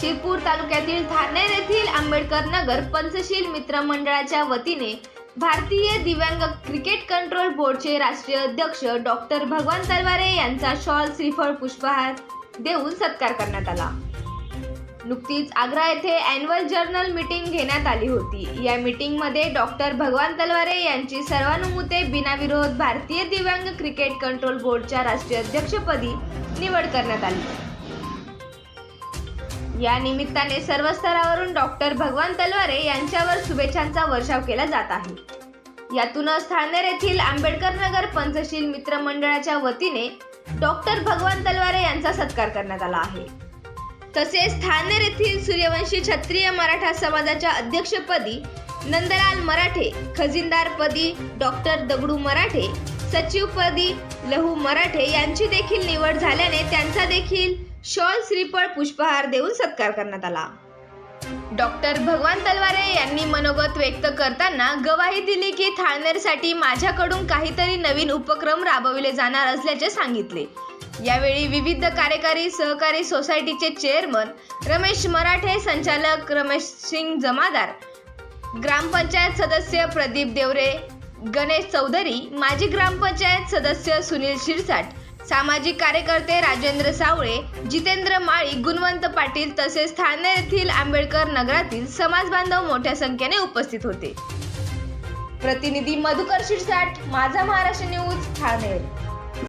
शिरपूर तालुक्यातील धारनेर येथील आंबेडकर नगर पंचशील मित्र मंडळाच्या वतीने भारतीय दिव्यांग क्रिकेट कंट्रोल बोर्डचे राष्ट्रीय अध्यक्ष डॉक्टर भगवान तलवारे यांचा शॉल श्रीफळ पुष्पहार देऊन सत्कार करण्यात आला. नुकतीच आग्रा येथे अॅन्युअल जर्नल मीटिंग घेण्यात आली होती. या मीटिंगमध्ये डॉक्टर भगवान तलवारे यांची सर्वानुमते बिनाविरोध भारतीय दिव्यांग क्रिकेट कंट्रोल बोर्डच्या राष्ट्रीय अध्यक्षपदी निवड करण्यात आली. या निमित्ताने सर्व स्तरावरून डॉक्टर भगवान तलवारे यांच्यावर शुभेच्छांचा वर्षाव केला जात आहे. यातूनच ठाणेर येथील आंबेडकर नगर पंचशील मित्र मंडळाच्या वतीने डॉक्टर भगवान तलवारे यांचा सत्कार करण्यात आला आहे. तसेच ठाणेर येथील सूर्यवंशी क्षत्रिय मराठा समाजाच्या अध्यक्षपदी नंदलाल मराठे खजिनदारपदी डॉक्टर दगडू मराठे सचिवपदी लहू मराठे यांची देखील निवड झाल्याने त्यांचा देखील शॉल श्रीफळ पुष्पहार देऊन सत्कार करण्यात आला. डॉक्टर भगवान तलवारे यांनी मनोगत व्यक्त करताना गवाही दिली की थाळनेरसाठी माझ्याकडून काहीतरी नवीन उपक्रम राबविले जाणार असल्याचे सांगितले. यावेळी विविध कार्यकारी सहकारी सोसायटीचे चेअरमन रमेश मराठे संचालक रमेश सिंग जमादार ग्रामपंचायत सदस्य प्रदीप देवरे गणेश चौधरी माजी ग्रामपंचायत सदस्य सुनील शिरसाट सामाजिक कार्यकर्ते राजेंद्र सावळे जितेंद्र माळी गुणवंत पाटील तसेच ठाणे येथील आंबेडकर नगरातील समाज बांधव मोठ्या संख्येने उपस्थित होते. प्रतिनिधी मधुकर शिरसाट माझा महाराष्ट्र न्यूज ठाणे.